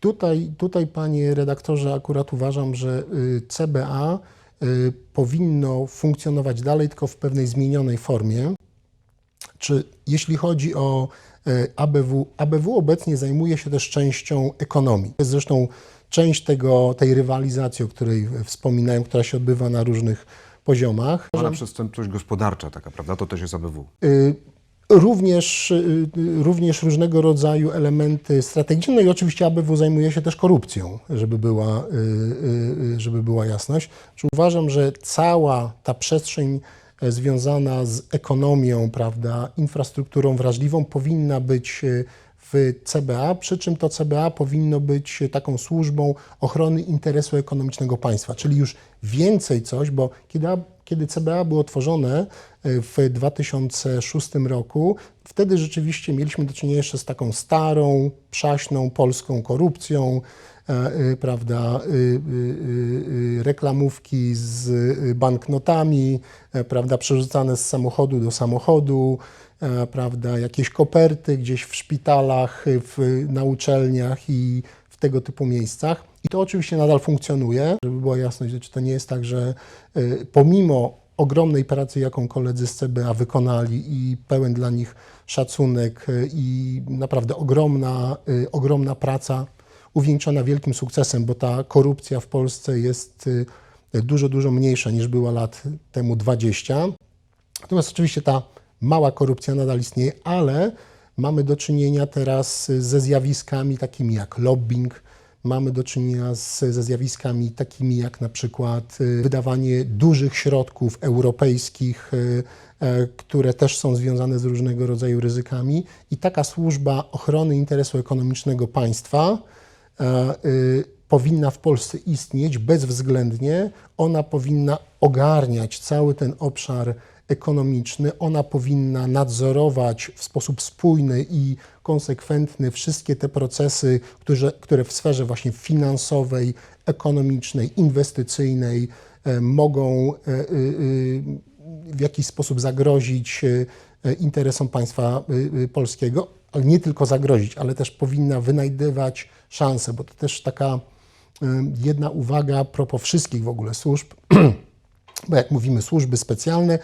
Tutaj, tutaj, panie redaktorze, akurat uważam, że y, CBA y, powinno funkcjonować dalej, tylko w pewnej zmienionej formie. Czy jeśli chodzi o e, ABW, ABW obecnie zajmuje się też częścią ekonomii. To jest zresztą część tego, tej rywalizacji, o której wspominałem, która się odbywa na różnych poziomach. Ona przestępczość gospodarcza taka, prawda? To też jest ABW. Y, Również, y, y, również różnego rodzaju elementy strategiczne, no i oczywiście ABW zajmuje się też korupcją, żeby była, y, żeby była jasność. Uważam, że cała ta przestrzeń e, związana z ekonomią, prawda, infrastrukturą wrażliwą powinna być y, w CBA, przy czym to CBA powinno być taką służbą ochrony interesu ekonomicznego państwa, czyli już więcej coś, bo kiedy, kiedy CBA było tworzone y, w 2006 roku, wtedy rzeczywiście mieliśmy do czynienia jeszcze z taką starą, przaśną polską korupcją, e, y, prawda, reklamówki z banknotami, e, prawda, przerzucane z samochodu do samochodu, e, prawda, jakieś koperty gdzieś w szpitalach, w, na uczelniach i w tego typu miejscach. I to oczywiście nadal funkcjonuje, żeby była jasność, że to nie jest tak, że y, pomimo ogromnej pracy, jaką koledzy z CBA wykonali i pełen dla nich szacunek y, i naprawdę ogromna, y, ogromna praca uwieńczona wielkim sukcesem, bo ta korupcja w Polsce jest dużo, dużo mniejsza niż była lat temu 20. Natomiast oczywiście ta mała korupcja nadal istnieje, ale mamy do czynienia teraz ze zjawiskami takimi jak lobbying, mamy do czynienia z, ze zjawiskami takimi jak na przykład y, wydawanie dużych środków europejskich, y, e, które też są związane z różnego rodzaju ryzykami. I taka służba ochrony interesu ekonomicznego państwa e, y, powinna w Polsce istnieć bezwzględnie. Ona powinna ogarniać cały ten obszar ekonomiczny. Ona powinna nadzorować w sposób spójny i konsekwentny wszystkie te procesy, które, które w sferze właśnie finansowej, ekonomicznej, inwestycyjnej e, mogą e, y, w jakiś sposób zagrozić e, interesom państwa polskiego, ale nie tylko zagrozić, ale też powinna wynajdywać szanse, bo to też taka jedna uwaga propos wszystkich w ogóle służb, bo jak mówimy służby specjalne,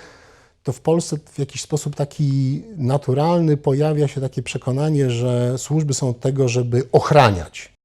to w Polsce w jakiś sposób taki naturalny pojawia się takie przekonanie, że służby są od tego, żeby ochraniać.